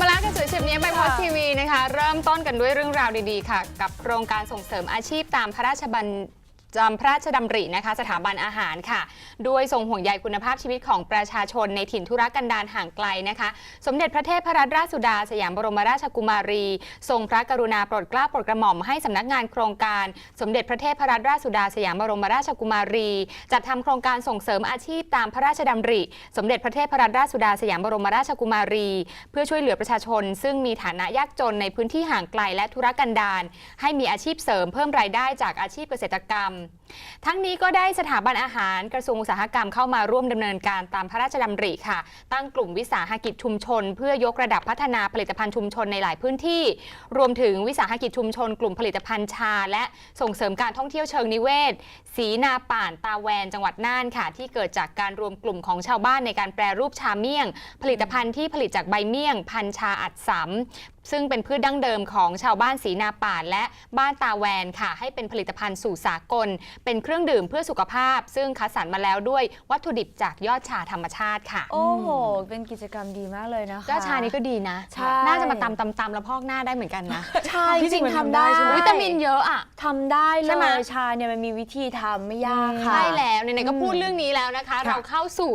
มาแล้วกับสวยเฉียบเนี้ยไปพอดทีวีนะคะ เริ่มต้นกันด้วยเรื่องราวดีๆค่ะ กับโครงการส่งเสริมอาชีพตามพระราชบัญ จำพระราชดำรินะคะ สถาบันอาหารค่ะด้วยทรงห่วงใยคุณภาพชีวิตของประชาชนในถิ่นธุรกันดารห่างไกลนะคะ สมเด็จพระเทพรัตนราชสุดา สยามบรมราชกุมารี ทรงพระกรุณาโปรดเกล้าโปรดกระหม่อมให้สำนักงานโครงการ สมเด็จพระเทพรัตนราชสุดา สยามบรมราชกุมารี จัดทำโครงการส่งเสริมอาชีพตามพระราชดำริ สมเด็จพระเทพรัตนราชสุดา สยามบรมราชกุมารี เพื่อช่วยเหลือประชาชน ซึ่งมีฐานะยากจนในพื้นที่ห่างไกลและธุรกันดารให้มีอาชีพเสริมเพิ่มรายได้จากอาชีพเกษตรกรรมทั้งนี้ก็ได้สถาบันอาหารกระทรวงอุตสาหกรรมเข้ามาร่วมดำเนินการตามพระราชดำริค่ะ ตั้งกลุ่มวิสาหกิจชุมชน เพื่อยกระดับพัฒนาผลิตภัณฑ์ชุมชนในหลายพื้นที่ รวมถึงวิสาหกิจชุมชน กลุ่มผลิตภัณฑ์ชา และส่งเสริมการท่องเที่ยวเชิงนิเวศสีนาป่านตาแวนจังหวัดน่านค่ะ ที่เกิดจากการรวมกลุ่มของชาวบ้านในการแปรรูปชาเมี่ยง ผลิตภัณฑ์ที่ผลิตจากใบเมี่ยง พันชาอัดสำซึ่งเป็นพืชดั้งเดิมของชาวบ้านสีนาป่านและบ้านตาแวนค่ะ ให้เป็นผลิตภัณฑ์สู่สากล เป็นเครื่องดื่มเพื่อสุขภาพ ซึ่งคัดสรรมาแล้วด้วยวัตถุดิบจากยอดชาธรรมชาติค่ะ โอ้โห เป็นกิจกรรมดีมากเลยนะคะก็ชานี้ก็ดีนะ ใช่น่าจะมาตำตำตำแล้วพอกหน้าได้เหมือนกันนะใช่ที่จริงมันทำได้ใช่ไหมวิตามินเยอะอะทำได้เลใช่ไหมยชาเนี่ยมันมีวิธีทำไม่ยากค่ะใช่แล้วไหนๆก็พูดเรื่องนี้แล้วนะคะค่ะเราเข้าสู่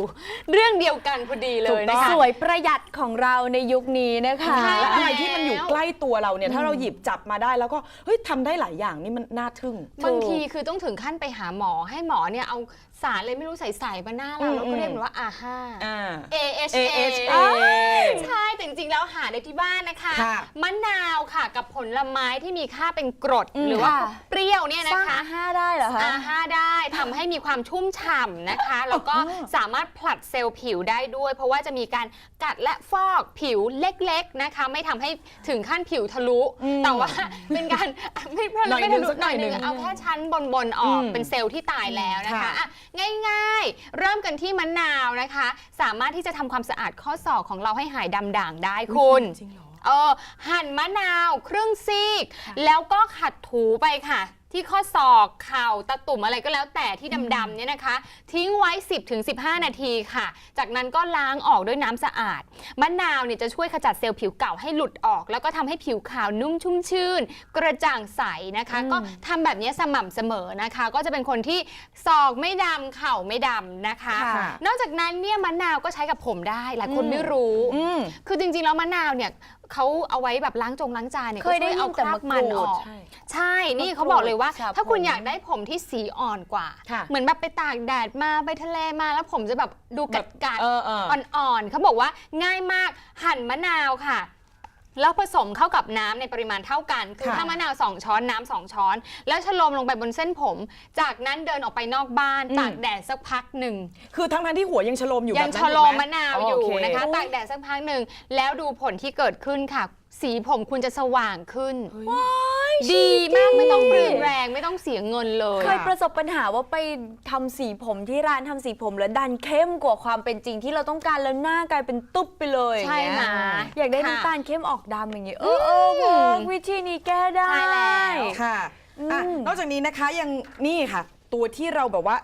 เรื่องเดียวกันพอดีเลยนะสคะวยประหยัดของเราในยุคนี้นะคะใช่และอะไรที่มันอยู่ใกล้ตัวเราเนี่ยถ้าเราหยิบจับมาได้แล้วก็เฮ้ยทำได้หลายอย่างนี่มันน่าทึ่ง บางทีคือต้องถึงขั้นไปหาหมอให้หมอเนี่ยเอาสารเลยไม่รู้ใส่ๆมาหน้าเราอืมแล้วก็เรียกมันว่าอาห้า อ่า AHA AHA ใช่แต่จ ริงๆ แล้วหาได้ที่บ้านนะคะ ค่ะมะนาวค่ะกับผลไม้ที่มีค่าเป็นกรด อืมหรือว่าค่ะ เปรี้ยวเนี่ยสนะร้างคะอาห้าได้เหรอคะ อาห้าได้ทำให้มีความชุ่มฉ่ำนะคะ แล้วก็สามารถผลัดเซลล์ผิวได้ด้วย เพราะว่าจะมีการกัดและฟอกผิวเล็กๆนะคะ ไม่ทำให้ถึงขั้นผิวทะลุ อืมแต่ว่าเป็นการไม่ไม่หน่อยไม่หนึ่ทะงลุสักหน่อยหหน่นึ่อยงหนึ่งเอาแค่ชั้นบนๆออกอืมเป็นเซลล์ที่ตายแล้วนะคะค่ะ อะ ง่ายๆ เริ่มกันที่มะนาวนะคะ สามารถที่จะทำความสะอาดข้อศอกของเราให้หายดำด่างได้คุณ จริงเหรอ เออหั่นมะนาวครึ่งซีก แล้วก็ขัดถูไปค่ะ ที่ข้อศอกเข่าตะตุ่มอะไรก็แล้วแต่ที่ดำๆเนี่ยนะคะ ทิ้งไว้ 10-15 นาทีค่ะ จากนั้นก็ล้างออกด้วยน้ำสะอาดมะนาวเนี่ยจะช่วยขจัดเซลล์ผิวเก่าให้หลุดออก แล้วก็ทำให้ผิวขาวนุ่มชุ่มชื่น กระจ่างใสนะคะ ก็ทำแบบนี้สม่ำเสมอนะคะ ก็จะเป็นคนที่ศอกไม่ดำเข่าไม่ดำนะคะ ค่ะ นอกจากนั้นเนี่ยมะนาวก็ใช้กับผมได้หลายคนอืมไม่รู้อืมคือจริงๆแล้วมะนาวเนี่ย เขาเอาไว้แบบล้างจงล้างจานเนี่ยเคยได้ก็ช่วยินแต่เอาคราบมะกรูดมันออก ใช่ใช่ นี่มะกรูดเขาบอกเลยว่าฉาบถ้าคุณผมอยากได้ผมที่สีอ่อนกว่า ค่ะ เหมือนแบบไปตากแดดมาไปทะเลมาแล้วผมจะแบบดูกัดกัด เออเออ อ่อนๆ เขาบอกว่าง่ายมากหั่นมะนาวค่ะ แล้วผสมเข้ากับน้ำในปริมาณเท่ากัน คือค่ะ ถ้ามะนาว 2 ช้อนน้ำสองช้อน แล้วชะโลมลงไปบนเส้นผม จากนั้นเดินออกไปนอกบ้านอืมตากแดดสักพักหนึ่ง คือทั้งนั้นที่หัวยังชะโลมอยู่ยังแบบนั้นชะโลมถูกไหมะนาวอยู่โเนะคะตากแดดสักพักหนึ่ง แล้วดูผลที่เกิดขึ้นค่ะ สีผมคุณจะสว่างขึ้นเฮ้ยดีมากไม่ต้องเปลืองแรงไม่ต้องเสียเงินเลย เคยประสบปัญหาว่าไปทำสีผมที่ร้านทำสีผมแล้วดันเข้มกว่าความเป็นจริงที่เราต้องการแล้วหน้ากลายเป็นตุ๊บไปเลยใช่อย่างเงี้ยนะอยากได้ค่ะน้ำตาลเข้มออกดำอย่างเงี้ยเออเออเวิร์กวิธีนี้แก้ได้ใช่แล้วค่ะอะอืมนอกจากนี้นะคะยังนี่ค่ะ ตัวที่เราแบบว่า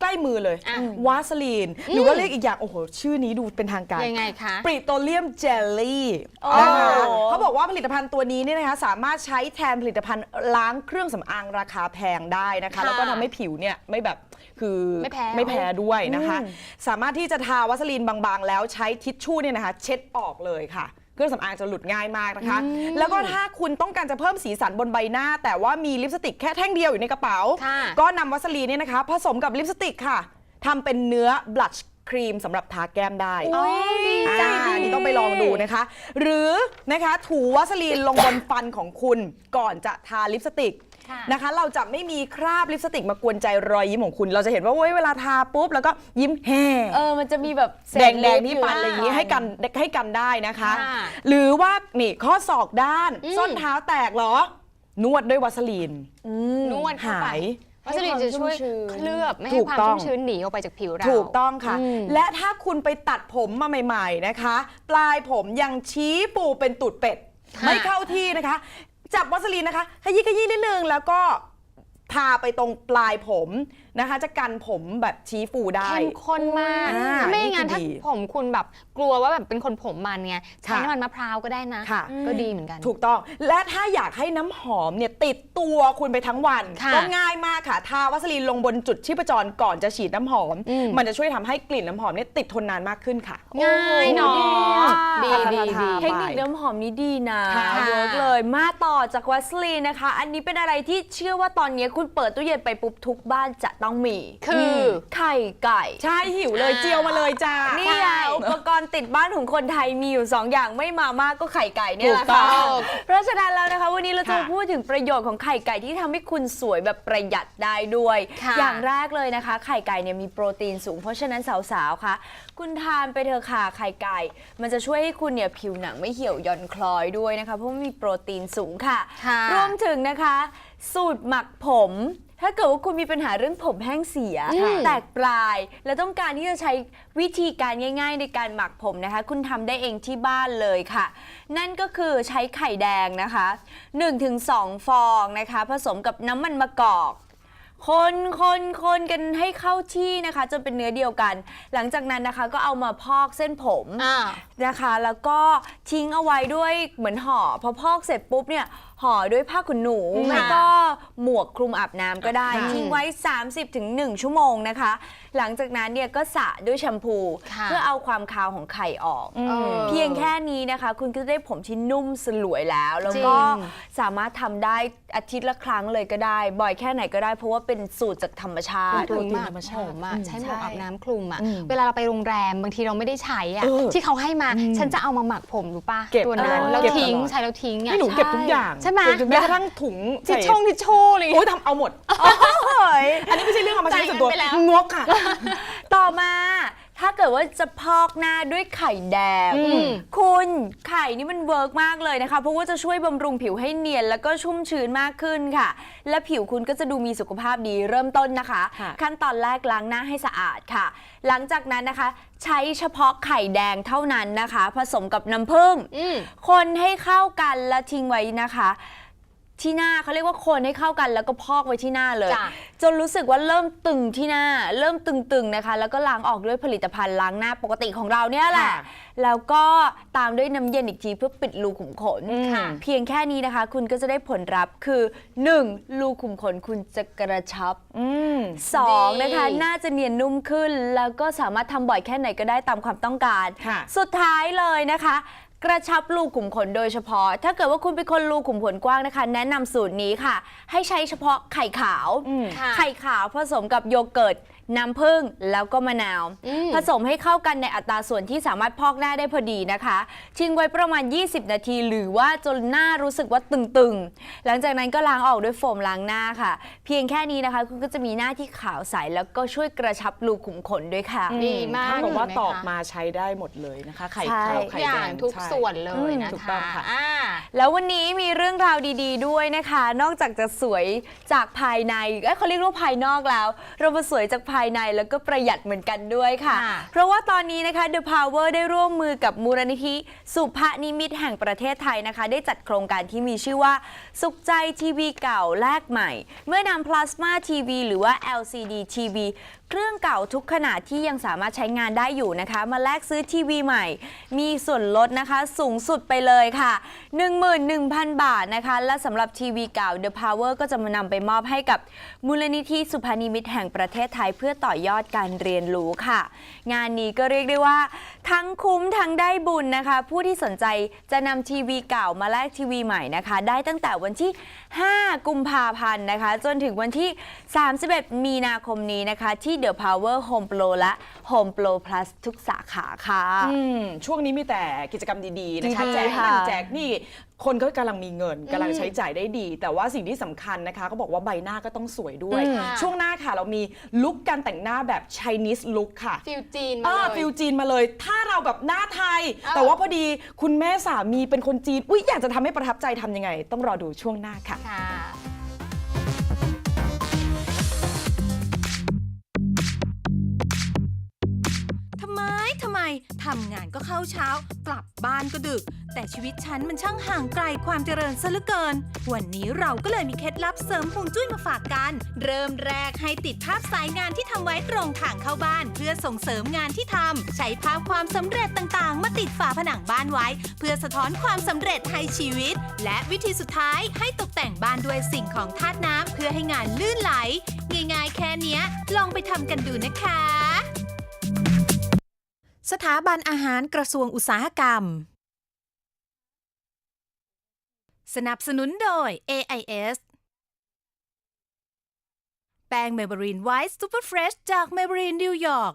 ใกล้มือเลย อะ วาสลีน หรือว่าเรียกอีกอย่าง โอ้โห ชื่อนี้ดูเป็นทางการ ยังไงคะ ปริโตเลียมเจลลี่โอ้นะคะเขาบอกว่าผลิตภัณฑ์ตัวนี้เนี่ยนะคะสามารถใช้แทนผลิตภัณฑ์ล้างเครื่องสำอางราคาแพงได้นะคะ ค่ะแล้วก็ทำให้ผิวเนี่ยไม่แบบคือไม่แพ้ไม่แพ้ด้วยนะคะอืมสามารถที่จะทาวัสลีนบางๆ แล้วใช้ทิชชู่เนี่ยนะคะ เช็ดออกเลยค่ะเค รื่องสำอางจะหลุดง่ายมากนะคะ แล้วก็ถ้าคุณต้องการจะเพิ่มสีสันบนใบหน้า แต่ว่ามีลิปสติกแค่แท่งเดียวอยู่ในกระเป๋า ค่ะ ก็นำวัสลีนเนี่ยนะคะ ผสมกับลิปสติกค่ะทำเป็นเนื้อบลัชครีมสำหรับทาแก้มได้ อุ๊ยดีอ่าจัง อันนี้ต้องไปลองดูนะคะ หรือนะคะถูวัสลีนลงบนฟันของคุณก่อนจะทาลิปสติก ค่ะนะคะ เราจะไม่มีคราบลิปสติกมากวนใจรอยยิ้มของคุณ เราจะเห็นว่าเว้ยเวลาทาปุ๊บแล้วก็ยิ้มแห่เออมันจะมีแบบเศษแดงแดงลิปที่ยู่ฟันอะไรอย่างนี้ให้กันให้กันได้นะคะ ค่ะหรือว่านี่ข้อศอกด้านอืม ส้นเท้าแตกเหรอ นวดด้วยวัสลีนอืมนวดเข้าไปหาย วัสลินจะช่วยให้ความชุ่มชื้นเคลือบไม่ถูให้กความต้องชุ่มชื้นหนีออกไปจากผิวเรา ถูกต้องค่ะ อืม และถ้าคุณไปตัดผมมาใหม่ ๆนะคะ ปลายผมยังชี้ปูเป็นตูดเป็ด ไม่เข้าที่นะคะ จับวัสลีนนะคะขยี้ขยี้นิดนึงแล้วก็ ทาไปตรงปลายผมนะคะ จะกันผมแบบชี้ฟูได้ เข้มข้นมากอ่าไม่อย่างนั้นนี่ถ้าคือดีผมคุณแบบกลัวว่าแบบเป็นคนผมมันไงใช้ค่ะน้ำมันมะพร้าวก็ได้นะ ค่ะ ก็ดีเหมือนกัน ถูกต้อง และถ้าอยากให้น้ำหอมเนี่ยติดตัวคุณไปทั้งวัน ค่ะก็ง่ายมากค่ะ ทาวัสลีนลงบนจุดชีพจรก่อนจะฉีดน้ำหอม อืม มันจะช่วยทำให้กลิ่นน้ำหอมเนี่ยติดทนนานมากขึ้นค่ะ ง่ายเนาะดีดีอะดีดี เทคนิคน้ำหอมนี้ดีนะค่ะ เวิร์กเลย มาต่อจากวัสลีนนะคะ อันนี้เป็นอะไรที่เชื่อว่าตอนนี้คุณเปิดตู้เย็นไปปุ๊บทุกบ้านจะต้องมี คือไข่ไก่ ใช่หิวเลยอ่า เจียวมาเลยจ้านี่นี่ไงอุปกรณ์ติดบ้านของคนไทยมีอยู่ 2 อย่างไม่มามากก็ไข่ไก่เนี่ยแหละถูกต้ค่ะองเพราะฉะนั้นแล้วนะคะ วันนี้เราจะค่ะมาพูดถึงประโยชน์ของไข่ไก่ที่ทำให้คุณสวยแบบประหยัดได้ด้วย ค่ะ อย่างแรกเลยนะคะ ไข่ไก่เนี่ยมีโปรตีนสูง เพราะฉะนั้นสาวๆคะคุณทานไปเถอะค่ะไข่ไก่ มันจะช่วยให้คุณเนี่ยผิวหนังไม่เหี่ยวหย่อนคล้อยด้วยนะคะเพราะว่ามีโปรตีนสูงค่ะ ค่ะ รวมถึงนะคะ สูตรหมักผม ถ้าเกิดว่าคุณมีปัญหาเรื่องผมแห้งเสียอืมแตกปลาย และต้องการที่จะใช้วิธีการง่าย ๆ ในการหมักผมนะคะ คุณทำได้เองที่บ้านเลยค่ะ นั่นก็คือใช้ไข่แดงนะคะ 1-2 ฟองนะคะ ผสมกับน้ำมันมะกอก คนคนคนกันให้เข้าที่นะคะจนเป็นเนื้อเดียวกัน หลังจากนั้นนะคะก็เอามาพอกเส้นผม อ่า นะคะแล้วก็ทิ้งเอาไว้ด้วยเหมือนห่อพอพอกเสร็จปุ๊บเนี่ย ห่อด้วยผ้าขนหนูค่ะไม่ก็หมวกคลุมอาบน้ำก็ได้ค่ะทิ้งไว้ 30-1 ชั่วโมงนะคะ หลังจากนั้นเนี่ยก็สระด้วยแชมพูค่ะเพื่อเอาความคาวของไข่ออกอืมเออเพียงแค่นี้นะคะ คุณก็จะได้ผมที่นุ่มสลวยแล้ว แล้วก็จริงสามารถทำได้อาทิตย์ละครั้งเลยก็ได้ บ่อยแค่ไหนก็ได้เพราะว่าเป็นสูตรจากธรรมชาโปรติตีนธมารกรมชาผติมอะอืมใช้หมวกใช่อาบน้ำคลุมอะอืมเวลาเราไปโรงแรมบางทีเราไม่ได้ใช้อะเออที่เขาให้มาฉันจะเอามาหมักผมรู้ป่ะเก็บตัวนั้นเออแล้วเก็บทิ้งตลอดใช้แล้วทิ้งอะนี่หนูเก็บทุกอย่างใช่ไหมเก็บแม้กระทั่งถุงทิชใส่ชงทิชชู่อะไรอย่างโอ้เงี้ยยทำเอาหมด อันนี้ไม่ใช่เรื่องเอามาใช้ส่วนตัวจ่ายเงินไปแล้วงกค่ะ ต่อมา ถ้าเกิดว่าจะพอกหน้าด้วยไข่แดงอืมคุณไข่นี่มันเวิร์กมากเลยนะคะ เพราะว่าจะช่วยบำรุงผิวให้เนียนแล้วก็ชุ่มชื้นมากขึ้นค่ะ และผิวคุณก็จะดูมีสุขภาพดีเริ่มต้นนะคะค่ะขั้นตอนแรกล้างหน้าให้สะอาดค่ะ หลังจากนั้นนะคะ ใช้เฉพาะไข่แดงเท่านั้นนะคะ ผสมกับน้ำผึ้งอืมคนให้เข้ากันแล้วทิ้งไว้นะคะ ที่หน้าเขาเรียกว่าคนให้เข้ากันแล้วก็พอกไว้ที่หน้าเลย จ้ะ จนรู้สึกว่าเริ่มตึงที่หน้า เริ่มตึงๆนะคะ แล้วก็ล้างออกด้วยผลิตภัณฑ์ล้างหน้าปกติของเราเนี่ยแหละ ค่ะแล้วก็ตามด้วยน้ำเย็นอีกทีเพื่อปิดรูขุมขนค่ะ เพียงแค่นี้นะคะ คุณก็จะได้ผลลัพธ์คือ 1. รูขุมขนคุณจะกระชับ อืม 2. นะคะ ดี น่าจะเนียนนุ่มขึ้น แล้วก็สามารถทำบ่อยแค่ไหนก็ได้ตามความต้องการ ค่ะ สุดท้ายเลยนะคะ กระชับรูขุมขนโดยเฉพาะ ถ้าเกิดว่าคุณเป็นคนรูขุมขนกว้างนะคะ แนะนำสูตรนี้ค่ะ ให้ใช้เฉพาะไข่ขาวอืมค่ะ ไข่ขาวผสมกับโยเกิร์ต น้ำผึ้งแล้วก็มะนาวอืมผสมให้เข้ากันในอัตราส่วนที่สามารถพอกหน้าได้พอดีนะคะ ทิ้งไว้ประมาณ 20 นาที หรือว่าจนหน้ารู้สึกว่าตึงๆ หลังจากนั้นก็ล้างออกด้วยโฟมล้างหน้าค่ะ เพียงแค่นี้นะคะ คุณก็จะมีหน้าที่ขาวใสแล้วก็ช่วยกระชับรูขุมขนด้วยค่ะ ดีมากถ้บอกว่าเห็นไหมคะตอกมาใช้ได้หมดเลยนะคะ ไข่ใช่ขาวทุกไข่อแดย่างงทุกใช่ส่วนเลยอืมนะถูกต้อคะงค่ะอ่าแล้ววันนี้มีเรื่องราวดี ๆ ด้วยนะคะ นอกจากจะสวยจากภายในเอ้ยเขาเรียกว่าภายนอกแล้ว เรามาสวยจากภายในแล้วก็ประหยัดเหมือนกันด้วยค่ะค่ะ เพราะว่าตอนนี้นะคะ The Power ได้ร่วมมือกับมูลนิธิสุภนิมิตแห่งประเทศไทยนะคะ ได้จัดโครงการที่มีชื่อว่า สุขใจทีวีเก่าแลกใหม่ เมื่อนำพลาสมาทีวีหรือว่า LCD TV เครื่องเก่าทุกขนาดที่ยังสามารถใช้งานได้อยู่นะคะ มาแลกซื้อทีวีใหม่ มีส่วนลดนะคะสูงสุดไปเลยค่ะ 11,000 บาทนะคะ และสำหรับทีวีเก่า The Power ก็จะมานำไปมอบให้กับมูลนิธิสุพานิมิตแห่งประเทศไทยเพื่อต่อยอดการเรียนรู้ค่ะ งานนี้ก็เรียกได้ว่า ทั้งคุ้มทั้งได้บุญนะคะ ผู้ที่สนใจจะนำทีวีเก่ามาแลกทีวีใหม่นะคะ ได้ตั้งแต่วันที่ 5 กุมภาพันธ์นะคะ จนถึงวันที่ 31 มีนาคมนี้นะคะ ที่ The Power Home Pro และ Home Pro Plus ทุกสาขาค่ะ อืมช่วงนี้มีแต่กิจกรรมดีๆนะคะดีๆแจกค่ะนั่นแจกนี่ คนก็กำลังมีเงินกำลังใช้จ่ายได้ดี แต่ว่าสิ่งที่สำคัญนะคะก็บอกว่าใบหน้าก็ต้องสวยด้วย อืมช่วงหน้าค่ะเรามีลุคการแต่งหน้าแบบ Chinese look ค่ะ ฟิลจีนเอมาอเลย ฟิลจีนมาเลย ถ้าเราแบบหน้าไทย เออแต่ว่าพอดีคุณแม่สามีเป็นคนจีน อุ้ยอยากจะทำให้ประทับใจทำยังไง ต้องรอดูช่วงหน้าค่ะ ค่ะำไมทำไมทำงานก็เข้าเช้า กลับบ้านก็ดึก แต่ชีวิตฉันมันช่างห่างไกลความเจริญซะเหลือเกิน วันนี้เราก็เลยมีเคล็ดลับเสริมฮวงจุ้ยมาฝากกัน เริ่มแรกให้ติดภาพสายงานที่ทำไว้ตรงทางเข้าบ้าน เพื่อส่งเสริมงานที่ทำใช้ภาพความสำเร็จต่างๆ มาติดฝาผนังบ้านไว้ เพื่อสะท้อนความสำเร็จให้ชีวิต และวิธีสุดท้ายให้ตกแต่งบ้านด้วยสิ่งของธาตุน้ำเพื่อให้งานลื่นไหล ง่ายๆแค่นี้ลองไปทำกันดูนะคะ สถาบันอาหารกระทรวงอุตสาหกรรม สนับสนุนโดย AIS แป้งเมเบรีนไวท์ซูเปอร์เฟรชจากเมเบรีนนิวยอร์ก